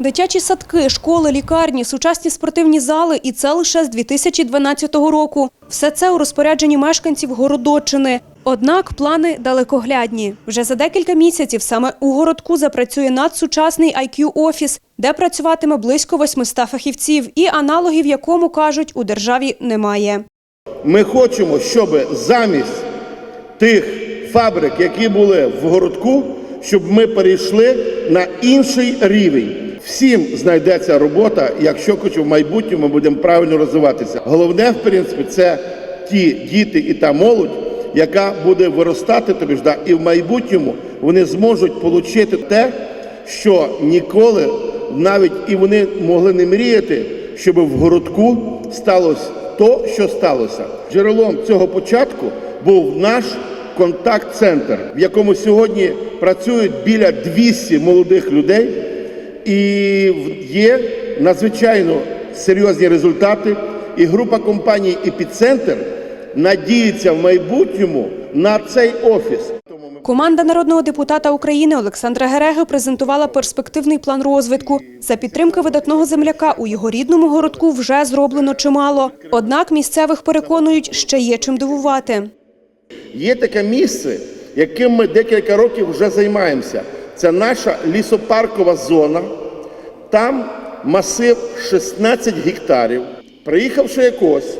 Дитячі садки, школи, лікарні, сучасні спортивні зали і це лише з 2012 року. Все це у розпорядженні мешканців Городоччини. Однак плани далекоглядні. Вже за декілька місяців саме у городку запрацює надсучасний IQ-офіс, де працюватиме близько 800 фахівців, і аналогів якому, кажуть, у державі немає. Ми хочемо, щоб замість тих фабрик, які були в городку, щоб ми перейшли на інший рівень. Всім знайдеться робота, якщо хоч в майбутньому ми будемо правильно розвиватися. Головне, в принципі, це ті діти і та молодь, яка буде виростати тобі ж, да, і в майбутньому вони зможуть отримати те, що ніколи навіть і вони могли не мріяти, щоб в городку сталося то, що сталося. Джерелом цього початку був наш контакт-центр, в якому сьогодні працюють біля 200 молодих людей, і є надзвичайно серйозні результати. І група компаній «Епіцентр» надіється в майбутньому на цей офіс. Команда народного депутата України Олександра Гереги презентувала перспективний план розвитку. За підтримки видатного земляка у його рідному городку вже зроблено чимало. Однак місцевих переконують, ще є чим дивувати. Є таке місце, яким ми декілька років вже займаємося. Це наша лісопаркова зона. Там масив 16 гектарів. Приїхавши якось,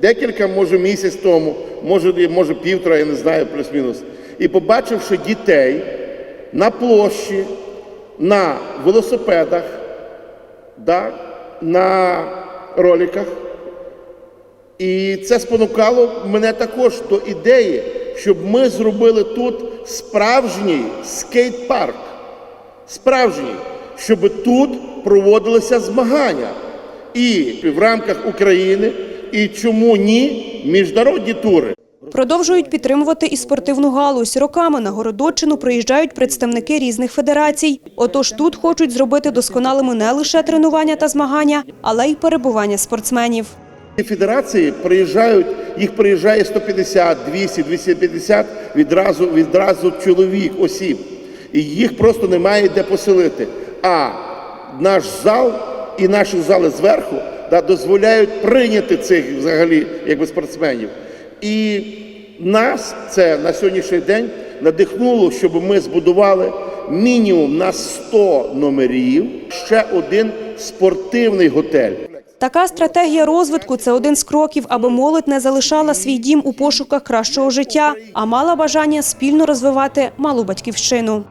декілька, може, місяць тому, може, може півтора, я не знаю, плюс-мінус, і побачивши дітей на площі, на велосипедах, да, на роликах, і це спонукало мене також до ідеї, щоб ми зробили тут справжній скейт-парк. Справжній, щоб тут проводилися змагання. І в рамках України, і чому ні, міжнародні тури. Продовжують підтримувати і спортивну галузь. Роками на Городоччину приїжджають представники різних федерацій. Отож тут хочуть зробити досконалими не лише тренування та змагання, але й перебування спортсменів. Федерації приїжджають, їх приїжджає 150, 200, 250 відразу, відразу чоловік, осіб. І їх просто немає де поселити. А наш зал і наші зали зверху да, дозволяють прийняти цих взагалі якби спортсменів. І нас це на сьогоднішній день надихнуло, щоб ми збудували мінімум на 100 номерів ще один спортивний готель. Така стратегія розвитку це один з кроків, аби молодь не залишала свій дім у пошуках кращого життя, а мала бажання спільно розвивати малу батьківщину.